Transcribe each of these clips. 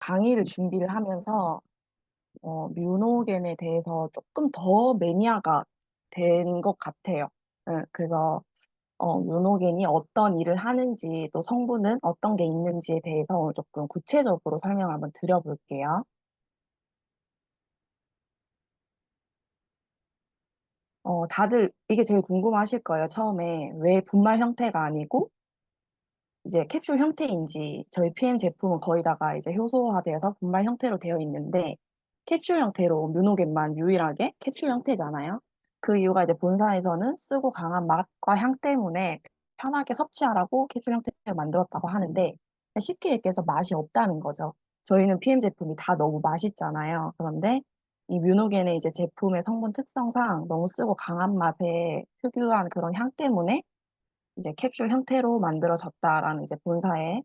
강의를 준비를 하면서 어, 뮤노겐에 대해서 조금 더 매니아가 된 것 같아요. 응, 그래서 어, 뮤노겐이 어떤 일을 하는지 또 성분은 어떤 게 있는지에 대해서 조금 구체적으로 설명을 한번 드려 볼게요. 어, 다들 이게 제일 궁금하실 거예요. 처음에 왜 분말 형태가 아니고 이제 캡슐 형태인지 저희 PM 제품은 거의 다가 이제 효소화되어서 분말 형태로 되어 있는데 캡슐 형태로 뮤노겐만 유일하게 캡슐 형태잖아요. 그 이유가 이제 본사에서는 쓰고 강한 맛과 향 때문에 편하게 섭취하라고 캡슐 형태를 만들었다고 하는데 쉽게 얘기해서 맛이 없다는 거죠. 저희는 PM 제품이 다 너무 맛있잖아요. 그런데 이 뮤노겐의 이제 제품의 성분 특성상 너무 쓰고 강한 맛에 특유한 그런 향 때문에 이제 캡슐 형태로 만들어졌다라는 이제 본사의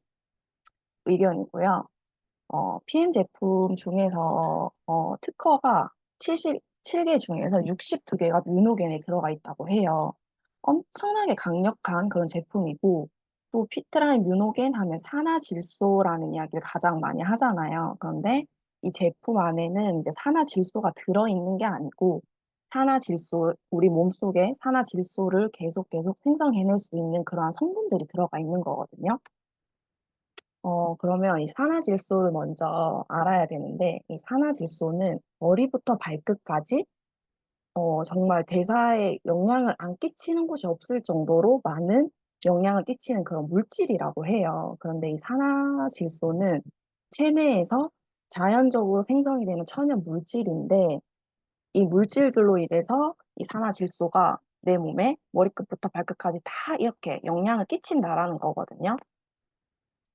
의견이고요. 어, PM 제품 중에서 어, 특허가 77개 중에서 62개가 뮤노겐에 들어가 있다고 해요. 엄청나게 강력한 그런 제품이고 또 피트라인 뮤노겐 하면 산화질소라는 이야기를 가장 많이 하잖아요. 그런데 이 제품 안에는 이제 산화질소가 들어있는 게 아니고 산화질소, 우리 몸속에 산화질소를 계속 계속 생성해낼 수 있는 그러한 성분들이 들어가 있는 거거든요. 어, 그러면 이 산화질소를 먼저 알아야 되는데, 이 산화질소는 머리부터 발끝까지 어, 정말 대사에 영향을 안 끼치는 곳이 없을 정도로 많은 영향을 끼치는 그런 물질이라고 해요. 그런데 이 산화질소는 체내에서 자연적으로 생성이 되는 천연 물질인데, 이 물질들로 인해서 이 산화질소가 내 몸에 머리끝부터 발끝까지 다 이렇게 영향을 끼친다라는 거거든요.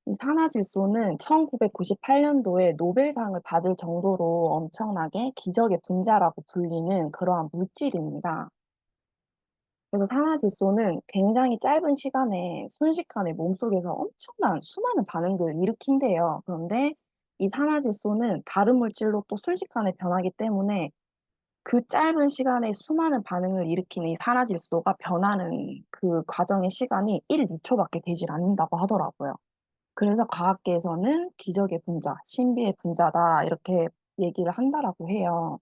이 산화질소는 1998년도에 노벨상을 받을 정도로 엄청나게 기적의 분자라고 불리는 그러한 물질입니다. 그래서 산화질소는 굉장히 짧은 시간에 순식간에 몸속에서 엄청난 수많은 반응들을 일으킨대요. 그런데 이 산화질소는 다른 물질로 또 순식간에 변하기 때문에 그 짧은 시간에 수많은 반응을 일으키는 이 산화 질소가 변하는 그 과정의 시간이 1, 2초밖에 되질 않는다고 하더라고요. 그래서 과학계에서는 기적의 분자, 신비의 분자다 이렇게 얘기를 한다라고 해요.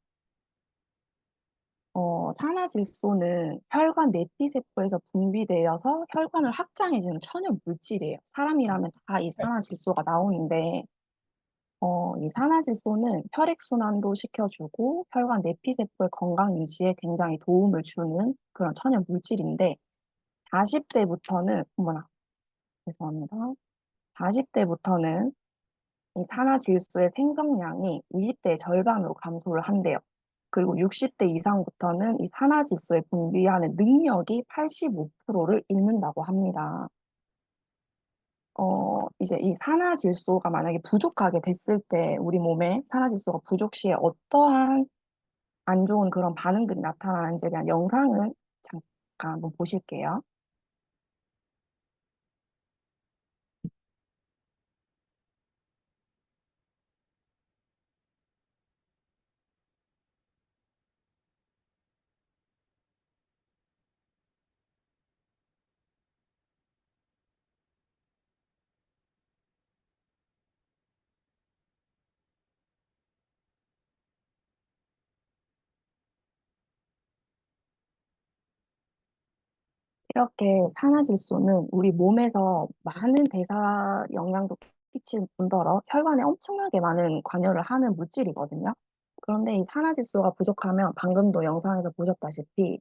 어, 산화질소는 혈관 내피세포에서 분비되어서 혈관을 확장해주는 천연 물질이에요. 사람이라면 다 이 산화질소가 나오는데 어, 이 산화질소는 혈액순환도 시켜주고 혈관 내피세포의 건강 유지에 굉장히 도움을 주는 그런 천연 물질인데 40대부터는 어머나 죄송합니다. 40대부터는 이 산화질소의 생성량이 20대의 절반으로 감소를 한대요. 그리고 60대 이상부터는 이 산화질소에 분비하는 능력이 85%를 잃는다고 합니다. 어, 이제 이 산화질소가 만약에 부족하게 됐을 때 우리 몸에 산화질소가 부족 시에 어떠한 안 좋은 그런 반응들이 나타나는지에 대한 영상을 잠깐 한번 보실게요. 이렇게 산화질소는 우리 몸에서 많은 대사 영향도 끼칠 뿐더러 혈관에 엄청나게 많은 관여를 하는 물질이거든요. 그런데 이 산화질소가 부족하면 방금도 영상에서 보셨다시피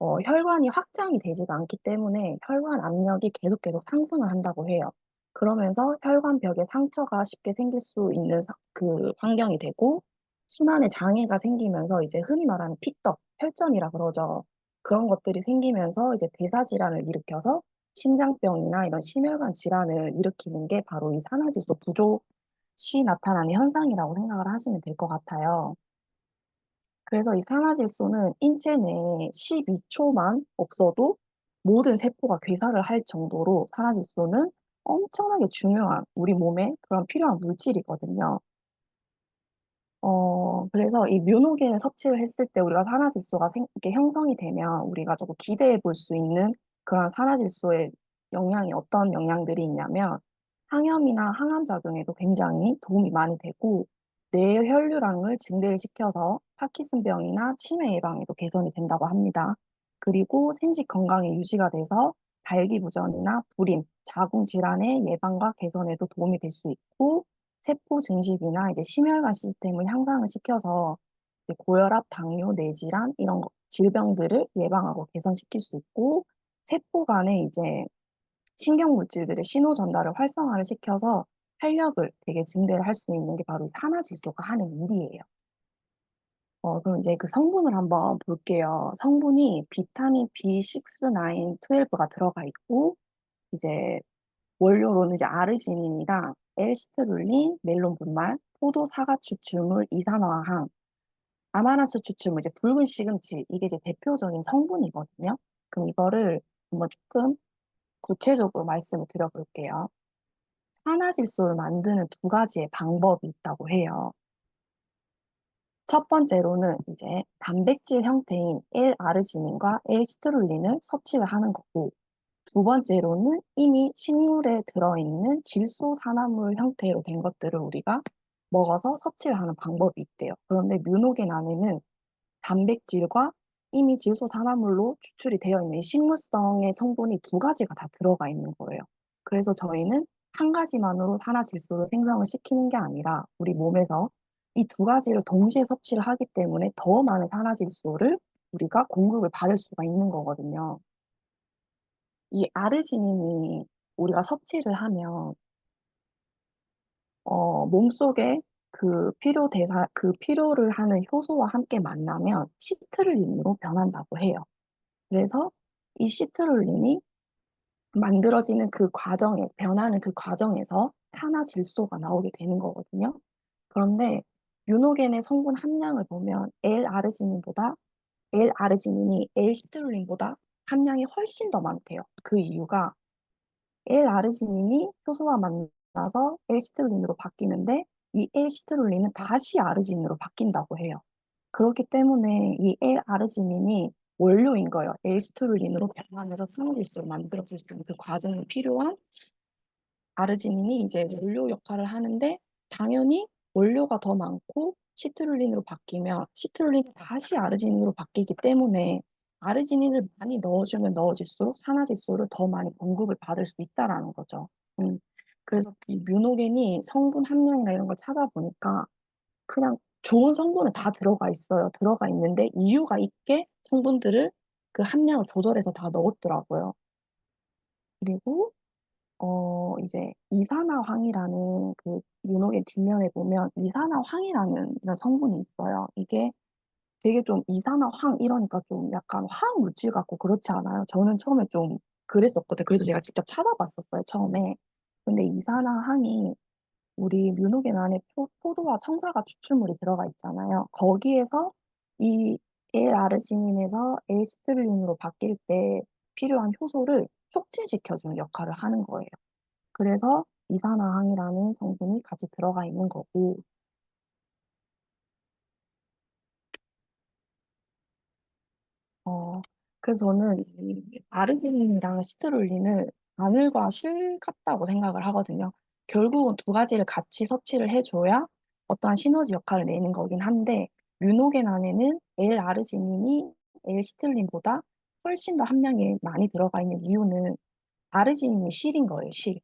어, 혈관이 확장이 되지가 않기 때문에 혈관 압력이 계속 계속 상승을 한다고 해요. 그러면서 혈관벽에 상처가 쉽게 생길 수 있는 사- 그 환경이 되고 순환에 장애가 생기면서 이제 흔히 말하는 피떡, 혈전이라 그러죠. 그런 것들이 생기면서 이제 대사 질환을 일으켜서 심장병이나 이런 심혈관 질환을 일으키는 게 바로 이 산화질소 부족 시 나타나는 현상이라고 생각을 하시면 될 것 같아요. 그래서 이 산화질소는 인체 내에 12초만 없어도 모든 세포가 괴사를 할 정도로 산화질소는 엄청나게 중요한 우리 몸에 그런 필요한 물질이거든요. 어, 그래서 이 뮤노겐을 섭취를 했을 때 우리가 산화질소가 생, 이렇게 형성이 되면 우리가 조금 기대해 볼 수 있는 그런 산화질소의 영향이 어떤 영향들이 있냐면 항염이나 항암 작용에도 굉장히 도움이 많이 되고 뇌의 혈류량을 증대를 시켜서 파킨슨병이나 치매 예방에도 개선이 된다고 합니다. 그리고 생식 건강이 유지가 돼서 발기부전이나 불임, 자궁 질환의 예방과 개선에도 도움이 될 수 있고 세포 증식이나 이제 심혈관 시스템을 향상을 시켜서 고혈압, 당뇨, 뇌질환 이런 거- 질병들을 예방하고 개선시킬 수 있고 세포 간에 이제 신경 물질들의 신호 전달을 활성화를 시켜서 활력을 되게 증대를 할 수 있는 게 바로 이 산화질소가 하는 일이에요. 어, 그럼 이제 그 성분을 한번 볼게요. 성분이 비타민 B6, 9, 12가 들어가 있고, 이제 원료로는 이제 아르지닌이랑 L시트룰린, 멜론 분말, 포도 사과 추출물, 이산화황, 아마란스 추출물, 이제 붉은 시금치, 이게 이제 대표적인 성분이거든요. 그럼 이거를 한번 조금 구체적으로 말씀을 드려볼게요. 산화질소를 만드는 두 가지의 방법이 있다고 해요. 첫 번째로는 이제 단백질 형태인 L-아르지닌과 L-시트룰린을 섭취를 하는 거고, 두 번째로는 이미 식물에 들어있는 질소 산화물 형태로 된 것들을 우리가 먹어서 섭취를 하는 방법이 있대요. 그런데 뮤노겐 안에는 단백질과 이미 질소 산화물로 추출이 되어 있는 이 식물성의 성분이 두 가지가 다 들어가 있는 거예요. 그래서 저희는 한 가지만으로 산화질소를 생성을 시키는 게 아니라 우리 몸에서 이 두 가지를 동시에 섭취를 하기 때문에 더 많은 산화질소를 우리가 공급을 받을 수가 있는 거거든요. 이 아르지닌이 우리가 섭취를 하면 어, 몸속에 그 필요 대사, 그 필요를 하는 효소와 함께 만나면 시트룰린으로 변한다고 해요. 그래서 이 시트룰린이 만들어지는 그 과정에, 변하는 그 과정에서 산화 질소가 나오게 되는 거거든요. 그런데 유노겐의 성분 함량을 보면 L-아르지닌보다 L-아르지닌이 L-시트룰린보다 함량이 훨씬 더 많대요. 그 이유가 L-아르지닌이 효소와 만나서 L-시트룰린으로 바뀌는데 이 L-시트룰린은 다시 아르지닌으로 바뀐다고 해요. 그렇기 때문에 이 L-아르지닌이 원료인 거예요. L-시트룰린으로 변하면서 산화질소를 만들어줄 수 있는 그 과정이 필요한 아르지닌이 이제 원료 역할을 하는데 당연히 원료가 더 많고 시트룰린으로 바뀌면 시트룰린이 다시 아르지닌으로 바뀌기 때문에 아르지닌을 많이 넣어주면 넣어질수록 산화질소를 더 많이 공급을 받을 수 있다라는 거죠. 음, 그래서 이 뮤노겐이 성분 함량이나 이런 걸 찾아보니까 그냥 좋은 성분은 다 들어가 있어요. 들어가 있는데 이유가 있게 성분들을 그 함량을 조절해서 다 넣었더라고요. 그리고 어, 이제 이산화황이라는 그 윤옥의 뒷면에 보면 이산화황이라는 이런 성분이 있어요. 이게 되게 좀 이산화 황 이러니까 좀 약간 화학 물질 같고 그렇지 않아요? 저는 처음에 좀 그랬었거든요. 그래서 제가 직접 찾아봤었어요, 처음에. 근데 이산화황이 우리 뮤노겐 안에 포, 포도와 청사과 추출물이 들어가 있잖아요. 거기에서 이 L-아르지닌에서 L-시트룰린으로 바뀔 때 필요한 효소를 촉진시켜주는 역할을 하는 거예요. 그래서 이산화황이라는 성분이 같이 들어가 있는 거고, 어, 그래서 저는 이 아르기닌이랑 시트룰린을 바늘과 실 같다고 생각을 하거든요. 결국은 두 가지를 같이 섭취를 해 줘야 어떠한 시너지 역할을 내는 거긴 한데, 뮤노겐 안에는 L-아르지닌이 L-시트룰린보다 훨씬 더 함량이 많이 들어가 있는 이유는 아르지닌이 실인 거예요, 실.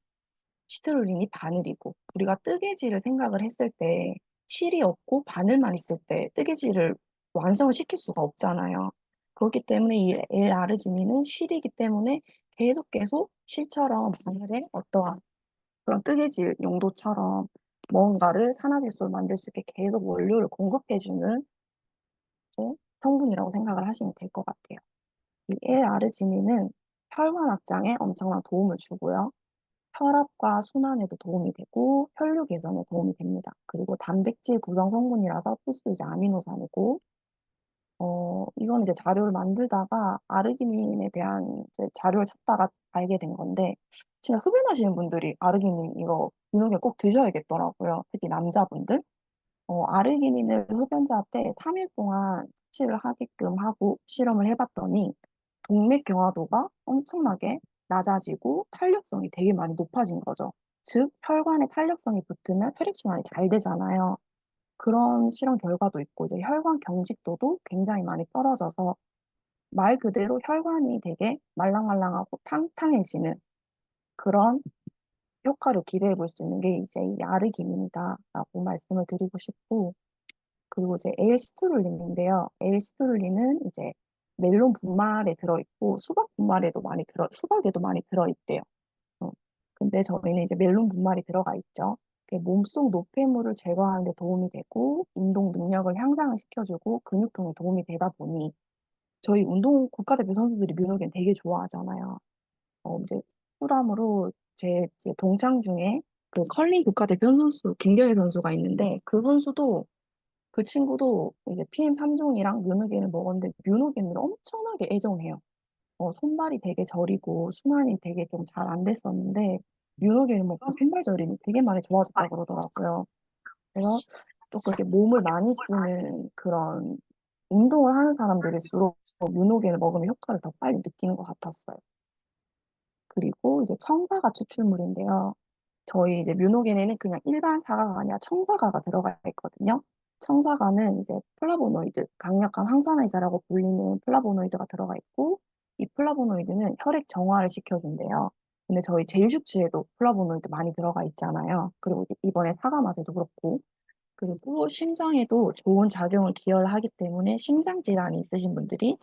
시트룰린이 바늘이고 우리가 뜨개질을 생각을 했을 때 실이 없고 바늘만 있을 때 뜨개질을 완성을 시킬 수가 없잖아요. 그렇기 때문에 이 L-아르지닌은 실이기 때문에 계속 계속 실처럼 바늘에 어떠한 그런 뜨개질 용도처럼 뭔가를 산화질소를 만들 수 있게 계속 원료를 공급해주는 이제 성분이라고 생각을 하시면 될 것 같아요. 이 L-아르지닌은 혈관 확장에 엄청난 도움을 주고요. 혈압과 순환에도 도움이 되고 혈류 개선에 도움이 됩니다. 그리고 단백질 구성 성분이라서 필수 이제 아미노산이고 어 이건 이제 자료를 만들다가 아르기닌에 대한 이제 자료를 찾다가 알게 된 건데 진짜 흡연하시는 분들이 아르기닌 이거 이런 게 꼭 드셔야겠더라고요. 특히 남자분들. 어, 아르기닌을 흡연자한테 3일 동안 섭취를 하게끔 하고 실험을 해 봤더니 동맥 경화도가 엄청나게 낮아지고 탄력성이 되게 많이 높아진 거죠. 즉, 혈관에 탄력성이 붙으면 혈액순환이 잘 되잖아요. 그런 실험 결과도 있고, 이제 혈관 경직도도 굉장히 많이 떨어져서 말 그대로 혈관이 되게 말랑말랑하고 탕탕해지는 그런 효과를 기대해 볼 수 있는 게 이제 이 아르기닌이다라고 말씀을 드리고 싶고, 그리고 이제 L시트룰린인데요. L시트룰린은 이제 멜론 분말에 들어있고 수박 분말에도 많이 들어, 수박에도 많이 들어있대요. 어, 근데 저희는 이제 멜론 분말이 들어가 있죠. 몸속 노폐물을 제거하는 데 도움이 되고 운동 능력을 향상을 시켜주고 근육통에 도움이 되다 보니 저희 운동 국가대표 선수들이 뮤노겐 되게 좋아하잖아요. 어, 이제 후담으로 제, 제 동창 중에 그 컬링 국가대표 선수 김경희 선수가 있는데 그 선수도 그 친구도 이제 PM3종이랑 뮤노겐을 먹었는데 뮤노겐을 엄청나게 애정해요. 어, 손발이 되게 저리고 순환이 되게 좀 잘 안 됐었는데 뮤노겐을 먹고 손발 저림이 되게 많이 좋아졌다고 그러더라고요. 그래서 조금 이렇게 몸을 많이 쓰는 그런 운동을 하는 사람들일수록 뮤노겐을 먹으면 효과를 더 빨리 느끼는 것 같았어요. 그리고 이제 청사가 추출물인데요. 저희 이제 뮤노겐에는 그냥 일반 사과가 아니라 청사과가 들어가 있거든요. 청사과는 이제 플라보노이드, 강력한 항산화제라고 불리는 플라보노이드가 들어가 있고, 이 플라보노이드는 혈액 정화를 시켜준대요. 근데 저희 제일슈츠에도 플라보노이드 많이 들어가 있잖아요. 그리고 이번에 사과 맛에도 그렇고, 그리고 심장에도 좋은 작용을 기여하기 때문에 심장 질환이 있으신 분들이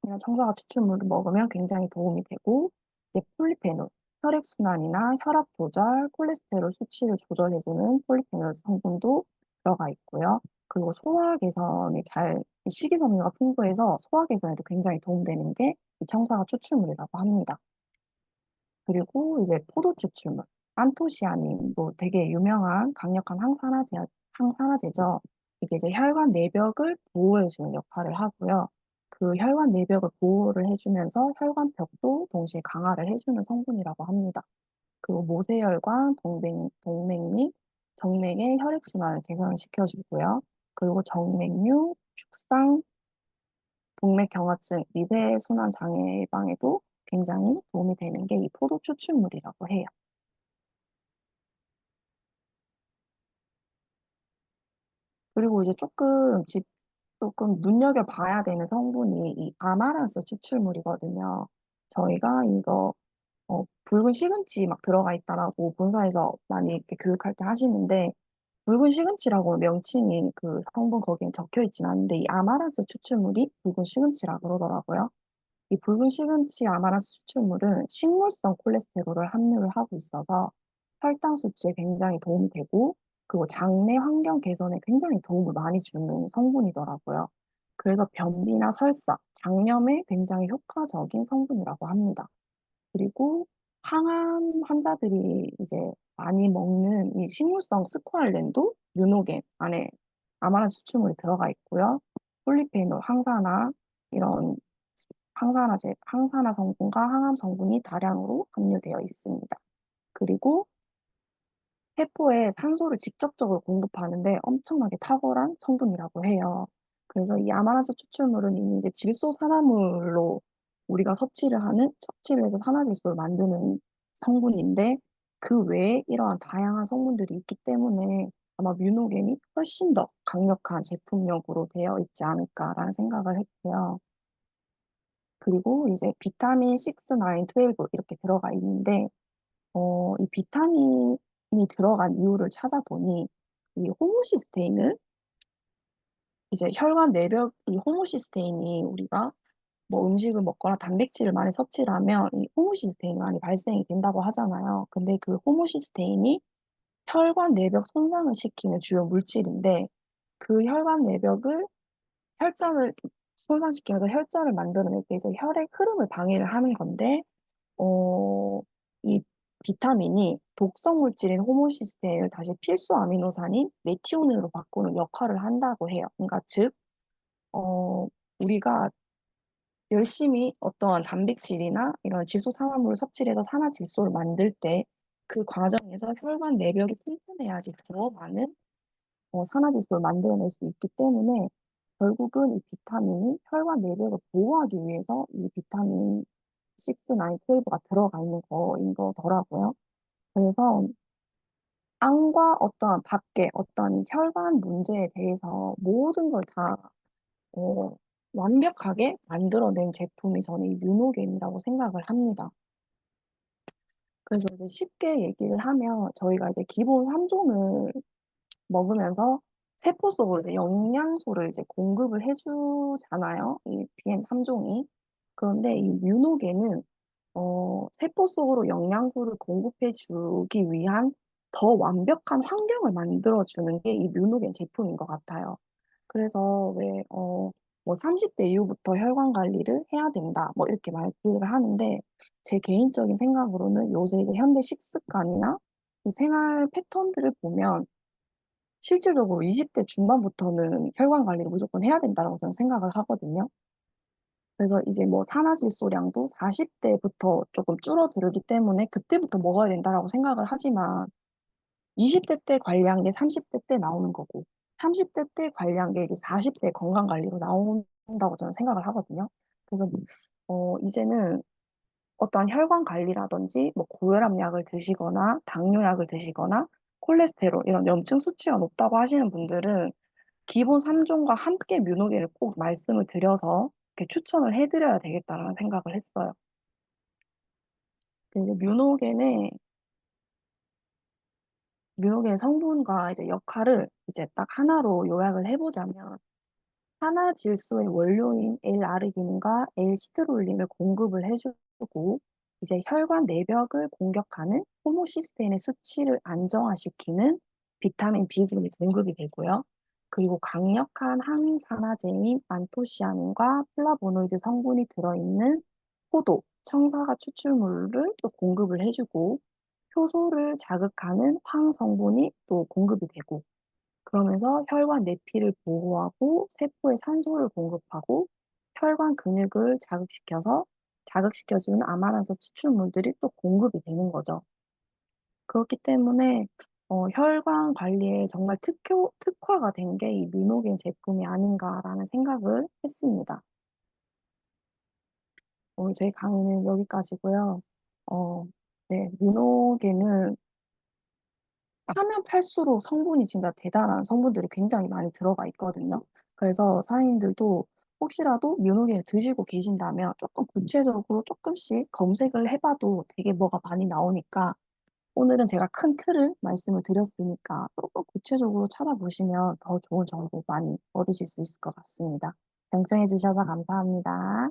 그냥 청사과 추출물을 먹으면 굉장히 도움이 되고, 폴리페놀, 혈액순환이나 혈압 조절, 콜레스테롤 수치를 조절해주는 폴리페놀 성분도 들어가 있고요. 그리고 소화 개선이 잘, 식이섬유가 풍부해서 소화 개선에도 굉장히 도움되는 게 이 청사과 추출물이라고 합니다. 그리고 이제 포도 추출물, 안토시아닌도 되게 유명한 강력한 항산화제, 항산화제죠. 이게 이제 혈관 내벽을 보호해주는 역할을 하고요. 그 혈관 내벽을 보호를 해주면서 혈관 벽도 동시에 강화를 해주는 성분이라고 합니다. 그리고 모세혈관, 동맥, 동맥 및 정맥의 혈액순환을 개선시켜주고요. 그리고 정맥류, 축상, 동맥경화증, 미세순환 장애 예방에도 굉장히 도움이 되는 게 이 포도 추출물이라고 해요. 그리고 이제 조금 집 조금 눈여겨봐야 되는 성분이 이 아마란스 추출물이거든요. 저희가 이거 어, 붉은 시금치 막 들어가 있다라고 본사에서 많이 이렇게 교육할 때 하시는데 붉은 시금치라고 명칭이 그 성분 거기에 적혀 있진 않은데 이 아마란스 추출물이 붉은 시금치라 그러더라고요. 이 붉은 시금치 아마란스 추출물은 식물성 콜레스테롤을 함유를 하고 있어서 혈당 수치에 굉장히 도움이 되고 그리고 장내 환경 개선에 굉장히 도움을 많이 주는 성분이더라고요. 그래서 변비나 설사, 장염에 굉장히 효과적인 성분이라고 합니다. 그리고 항암 환자들이 이제 많이 먹는 이 식물성 스쿠알렌도 뮤노겐 안에 아마란스 추출물이 들어가 있고요. 폴리페놀, 항산화 이런 항산화제, 항산화 성분과 항암 성분이 다량으로 함유되어 있습니다. 그리고 세포에 산소를 직접적으로 공급하는데 엄청나게 탁월한 성분이라고 해요. 그래서 이 아마란스 추출물은 이미 이제 질소 산화물로 우리가 섭취를 하는 섭취를 해서 산화질소를 만드는 성분인데 그 외에 이러한 다양한 성분들이 있기 때문에 아마 뮤노겐이 훨씬 더 강력한 제품력으로 되어 있지 않을까라는 생각을 했고요. 그리고 이제 비타민 6, 9, 12 이렇게 들어가 있는데 어, 이 비타민이 들어간 이유를 찾아보니 이 호모시스테인을 이제 혈관 내벽 이 호모시스테인이 우리가 뭐 음식을 먹거나 단백질을 많이 섭취를 하면 이 호모시스테인이 많이 발생이 된다고 하잖아요. 근데 그 호모시스테인이 혈관 내벽 손상을 시키는 주요 물질인데 그 혈관 내벽을 혈전을 손상시키면서 혈전을 만들어낼 때 이제 혈액 흐름을 방해를 하는 건데 어, 이 비타민이 독성 물질인 호모시스테인을 다시 필수 아미노산인 메티오닌으로 바꾸는 역할을 한다고 해요. 그러니까 즉 어, 우리가 열심히 어떠한 단백질이나 이런 질소 산화물을 섭취를 해서 산화 질소를 만들 때 그 과정에서 혈관 내벽이 튼튼해야지 더 많은 어, 산화질소를 만들어낼 수 있기 때문에 결국은 이 비타민이 혈관 내벽을 보호하기 위해서 이 비타민 6, 9, 12가 들어가 있는 거인 거더라고요. 그래서 안과 어떠한 밖에 어떤 혈관 문제에 대해서 모든 걸다 어 완벽하게 만들어낸 제품이 저는 이 뮤노겐이라고 생각을 합니다. 그래서 이제 쉽게 얘기를 하면 저희가 이제 기본 3 종을 먹으면서 세포 속으로 영양소를 이제 공급을 해 주잖아요, 이 PM3 종이. 그런데 이 뮤노겐은 어 세포 속으로 영양소를 공급해 주기 위한 더 완벽한 환경을 만들어 주는 게 이 뮤노겐 제품인 것 같아요. 그래서 왜 어 뭐 "30대 이후부터 혈관 관리를 해야 된다." 뭐 이렇게 말들을 하는데 제 개인적인 생각으로는 요새 이제 현대 식습관이나 이 생활 패턴들을 보면 실질적으로 20대 중반부터는 혈관 관리를 무조건 해야 된다라고 저는 생각을 하거든요. 그래서 이제 뭐 산화질소량도 40 대부터 쪼끔 줄어들기 때문에 '그때부터 먹어야 된다.'라고 생각을 하지만 20대 때 관리한 게 30대 때 나오는 거고 30대 때 관리한 게 이제 40대 건강 관리로 나온다고 저는 생각을 하거든요. 그래서 어 이제는 어떠한 혈관 관리라든지 뭐 고혈압 약을 드시거나 당뇨약을 드시거나 콜레스테롤 이런 염증 수치가 높다고 하시는 분들은 기본 3 종과 함께 뮤노겐을 꼭 말씀을 드려서 이렇게 추천을 해 드려야 되겠다라는 생각을 했어요. 그 이제 뮤노겐의 뮤노겐 성분과 이제 역할을 이제 딱 하나로 요약을 해 보자면 산화 질소의 원료인 L-아르기닌과 L-시트롤린을 공급을 해 주고 이제 혈관 내벽을 공격하는 호모시스테인의 수치를 안정화시키는 비타민 B군이 공급이 되고요. 그리고 강력한 항산화제인 안토시아닌과 플라보노이드 성분이 들어있는 포도, 청사과 추출물을 또 공급을 해 주고 효소를 자극하는 황 성분이 또 공급이 되고 그러면서 혈관 내피를 보호하고 세포에 산소를 공급하고 혈관 근육을 자극시켜서 자극시켜 주는 아마란사 추출물들이 또 공급이 되는 거죠. 그렇기 때문에 어 '혈관 관리에 정말 특효 특화가 된 게이 뮤노겐 제품이 아닌가.'라는 생각을 했습니다. 오늘 제 강의는 여기까지고요. 어네 뮤노겐은 파면 팔수록 성분이 진짜 대단한 성분들이 굉장히 많이 들어가 있거든요. 그래서 사장님들도 혹시라도 뮤노겐을 드시고 계신다면 쪼끔 구체적으로 쪼끔씩 검색을 해 봐도 되게 뭐가 많이 나오니까 오늘은 제가 큰 틀을 말씀을 드렸으니까 쪼끔 구체적으로 찾아보시면 더 좋은 정보 많이 얻으실 수 있을 것 같습니다. 경청해 주셔서 감사합니다.